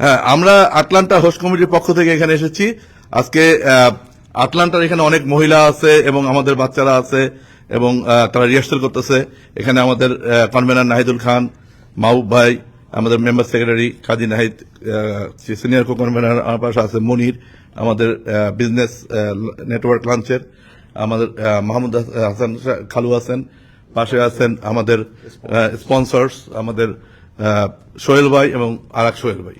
হ্যাঁ আমরা Atlanta host কমিটির পক্ষ থেকে এখানে এসেছি। আজকে আটলান্টার এখানে অনেক মহিলা আছে এবং আমাদের বাচ্চারা আছে এবং তারা রিহার্সাল করতেছে। এখানে আমাদের কনভেনার নাহিদুল খান মাহবুব ভাই আমাদের member secretary Kazi Nahid senior co convener আমার পাশে আছে মনির আমাদের বিজনেস নেটওয়ার্ক লাঞ্চের আমাদের মাহমুদ হাসান খালু আছেন পাশে আছেন আমাদের স্পন্সর্স আমাদের সোহেল ভাই এবং আর এক সোহেল ভাই।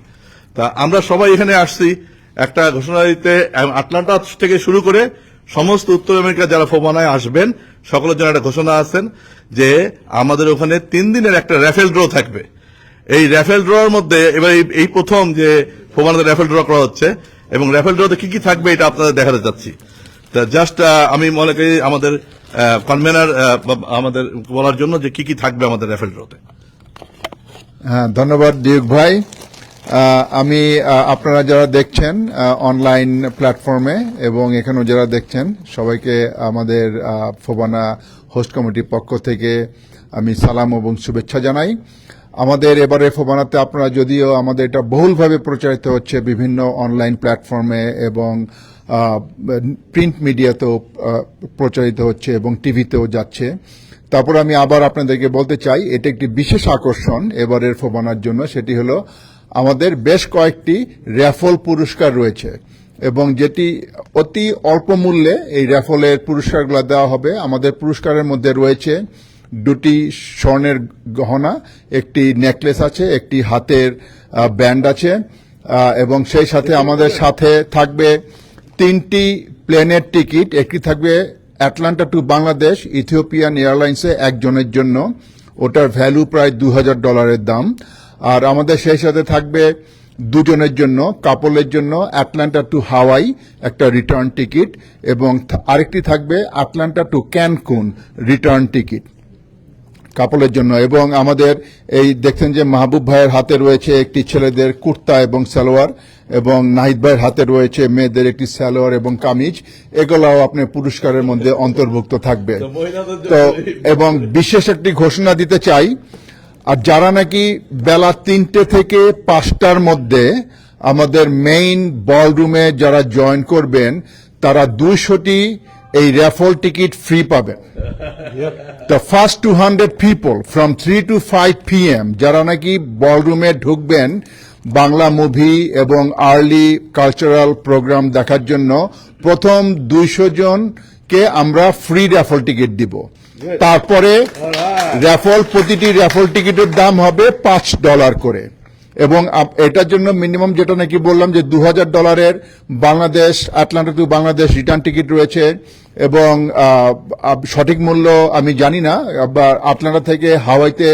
তা আমরা সবাই এখানে আসছি। একটা ঘোষণা দিতে আটলান্টা থেকে শুরু করে সমস্ত উত্তর আমেরিকা যারা ফোবানায় আসবেন, সকলের জন্য একটা ঘোষণা আছেন যে আমাদের ওখানে তিন দিনের একটা র্যাফেল ড্র থাকবে। এই র্যাফেল ড্রর মধ্যে এবার এই- প্রথম যে ফোবানাতে র্যাফেল ড্র করা হচ্ছে এবং র্যাফেল ড্রতে কি কি থাকবে এটা আপনাদের দেখাতে চাচ্ছি। তা জাস্ট আমি মনে করি আমাদের কনভেনার আমাদের বলার জন্য যে কি কি থাকবে আমাদের র্যাফেল ড্রতে। হ্যাঁ ধন্যবাদ ডিউক ভাই। আমি আপনারা যারা দেখছেন অনলাইন প্ল্যাটফর্মে এবং এখানেও যারা দেখছেন, সবাইকে আমাদের ফোবানা হোস্ট কমিটির পক্ষ থেকে আমি সালাম এবং শুভেচ্ছা জানাই। আমাদের এবারে ফোবানাতে আপনারা যদিও আমাদের এটা বহুলভাবে প্রচারিত হচ্ছে বিভিন্ন অনলাইন প্ল্যাটফর্মে এবং প্রিন্ট মিডিয়াতেও প্রচারিত হচ্ছে এবং টিভিতেও যাচ্ছে। তারপর আমি আবার আপনাদেরকে বলতে চাই, এটা একটি বিশেষ আকর্ষণ এবারের ফোবানার জন্য, সেটি হলো আমাদের বেশ কয়েকটি র্যাফল পুরস্কার রয়েছে, এবং যেটি অতি অল্প মূল্যে এই র্যাফলের পুরস্কারগুলো দেওয়া হবে। আমাদের পুরস্কারের মধ্যে রয়েছে দুটি স্বর্ণের গহনা, একটি নেকলেস আছে, একটি হাতের ব্যান্ড আছে এবং সেই সাথে আমাদের সাথে থাকবে তিনটি প্লেনের টিকিট। একটি থাকবে অ্যাটলান্টা টু বাংলাদেশ, ইথিওপিয়ান এয়ারলাইন্সে একজনের জন্য। ওটার ভ্যালু প্রায় দু হাজার ডলারের দাম। আর আমাদের সেই সাথে থাকবে দুজনের জন্য কাপলের জন্য অ্যাটলান্টা টু হাওয়াই একটা রিটার্ন টিকিট এবং আরেকটি থাকবে Atlanta to Cancun return ticket কাপলের জন্য। এবং আমাদের এই দেখছেন যে মাহবুব ভাইয়ের হাতে রয়েছে একটি ছেলেদের কুর্তা এবং সালোয়ার এবং নাহিদ ভাইয়ের হাতে রয়েছে মেয়েদের একটি সালোয়ার এবং কামিজ। এগুলাও আপনার পুরস্কারের মধ্যে অন্তর্ভুক্ত থাকবে। তো এবং বিশেষ একটি ঘোষণা দিতে চাই আর যারা নাকি বেলা তিনটে থেকে পাঁচটার মধ্যে আমাদের মেইন বলরুমে যারা জয়েন করবেন, তারা দুইশোটি এই র্যাফল টিকিট ফ্রি পাবেন। The first two hundred people from three to five P M যারা নাকি বলরুমে ঢুকবেন বাংলা মুভি এবং আর্লি কালচারাল প্রোগ্রাম দেখার জন্য, প্রথম দুইশো জনকে আমরা ফ্রি রেফল টিকিট দিব। তারপরে র্যাফল প্রতিটি র্যাফল টিকিটের দাম হবে পাঁচ ডলার করে। এবং আপ- এটার জন্য মিনিমাম যেটা নাকি বললাম যে দু হাজার ডলারের Bangladesh Atlanta to Bangladesh return ticket রয়েছে এবং সঠিক মূল্য আমি জানি না আটলান্টা থেকে হাওয়াইতে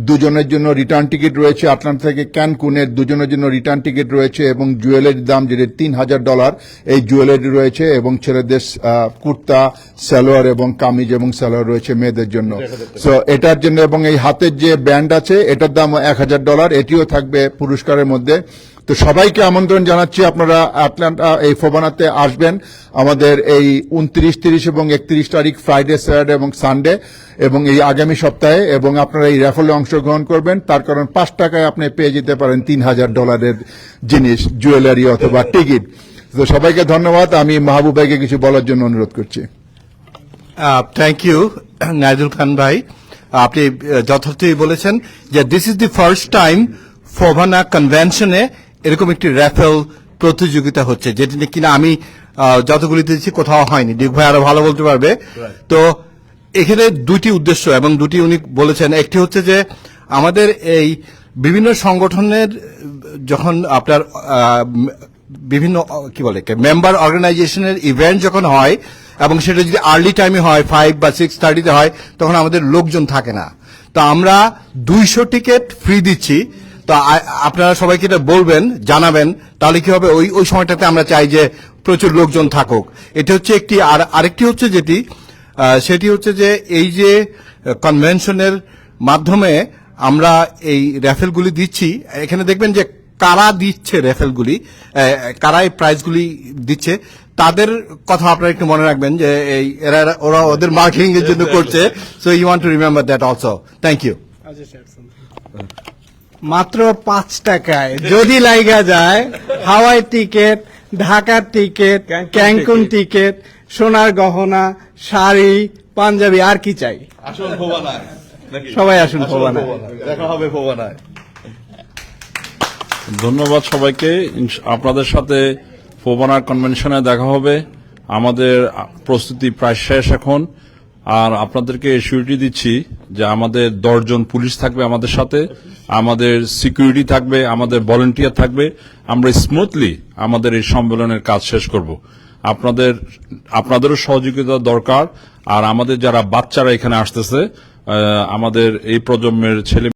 দুজনের জন্য রিটার্ন টিকিট রয়েছে আটলান্টা থেকে ক্যানকুনের দুজনের জন্য রিটার্ন টিকিট রয়েছে এবং জুয়েলারির দাম যেটা তিন হাজার ডলার এই জুয়েলারি রয়েছে এবং ছেলেদের কুর্তা সালোয়ার এবং কামিজ এবং সালোয়ার রয়েছে মেয়েদের জন্য। সো এটার জন্য এবং এই হাতের যে ব্যান্ড আছে এটার দাম এক হাজার ডলার এটিও থাকবে পুরস্কারের মধ্যে। তো সবাইকে আমন্ত্রণ জানাচ্ছি, আপনারা আটলান্টা, এই ফোবানাতে আসবেন। আমাদের এই উনত্রিশ, তিরিশ এবং একত্রিশ তারিখ ফ্রাইডে স্যাটারডে এবং সানডে এবং এই আগামী সপ্তাহে এবং আপনারা এই র্যাফলে অংশগ্রহণ করবেন। তার কারণ পাঁচ টাকায় আপনি পেয়ে যেতে পারেন তিন হাজার ডলারের জিনিস জুয়েলারি অথবা টিকিট তো সবাইকে ধন্যবাদ। আমি মাহবুব ভাইকে কিছু বলার জন্য অনুরোধ করছি। থ্যাংক ইউ নাইদুল খান ভাই। আপনি যথার্থই বলেছেন যে this is the first time FOBANA কনভেনশনে এরকম একটি র্যাফেল প্রতিযোগিতা হচ্ছে যেটি নিয়ে কিনা আমি যতগুলি দিয়েছি কোথাও হয়নি। ডিক ভাই আরও ভালো বলতে পারবে। তো এখানে দুটি উদ্দেশ্য এবং দুটি উনি বলেছেন। একটি হচ্ছে যে আমাদের এই বিভিন্ন সংগঠনের যখন আপনার বিভিন্ন কি বলে মেম্বার অর্গানাইজেশনের ইভেন্ট যখন হয় এবং সেটা যদি আর্লি টাইমে হয় ফাইভ বা সিক্স থার্টিতে হয় তখন আমাদের লোকজন থাকে না। তো আমরা দুইশো টিকিট ফ্রি দিচ্ছি। তো আপনারা সবাইকে এটা বলবেন জানাবেন তাহলে কি হবে? ওই ওই সময়টাতে আমরা চাই যে প্রচুর লোকজন থাকুক। এটা হচ্ছে একটি আর আরেকটি হচ্ছে যেটি সেটি হচ্ছে যে এই যে কনভেনশনের মাধ্যমে আমরা এই র্যাফেলগুলি দিচ্ছি এখানে দেখবেন যে কারা দিচ্ছে র্যাফেলগুলি আহ, কারা এই প্রাইজগুলি দিচ্ছে তাদের কথা আপনারা একটু মনে রাখবেন যে এই এরা ওরা ওদের মার্কেটিং এর জন্য করছে so you want to remember that also thank you মাত্র পাঁচ টাকায়। যদি লাইগা যায় হাওয়াই টিকেট ঢাকার টিকেট ক্যাঙ্কুন টিকেট সোনার গহনা শাড়ি পাঞ্জাবি আর কি চাই? আসল ভোবানায়। সবাই আসুন ভোবানায়। ভোবানায়। দেখা হবে ভোবানায়। ধন্যবাদ সবাইকে। আপনাদের সাথে ফোবানা কনভেনশনে দেখা হবে। আমাদের প্রস্তুতি প্রায় শেষ এখন। আর আপনাদেরকে সিউরিটি দিচ্ছি যে আমাদের দশজন পুলিশ থাকবে আমাদের সাথে, আমাদের সিকিউরিটি থাকবে, আমাদের ভলেন্টিয়ার থাকবে। আমরা স্মুথলি আমাদের এই সম্মেলনের কাজ শেষ করব। আপনাদের, আপনাদেরও সহযোগিতা দরকার। আর আমাদের যারা বাচ্চারা এখানে আসতেছে আমাদের এই প্রজন্মের ছেলে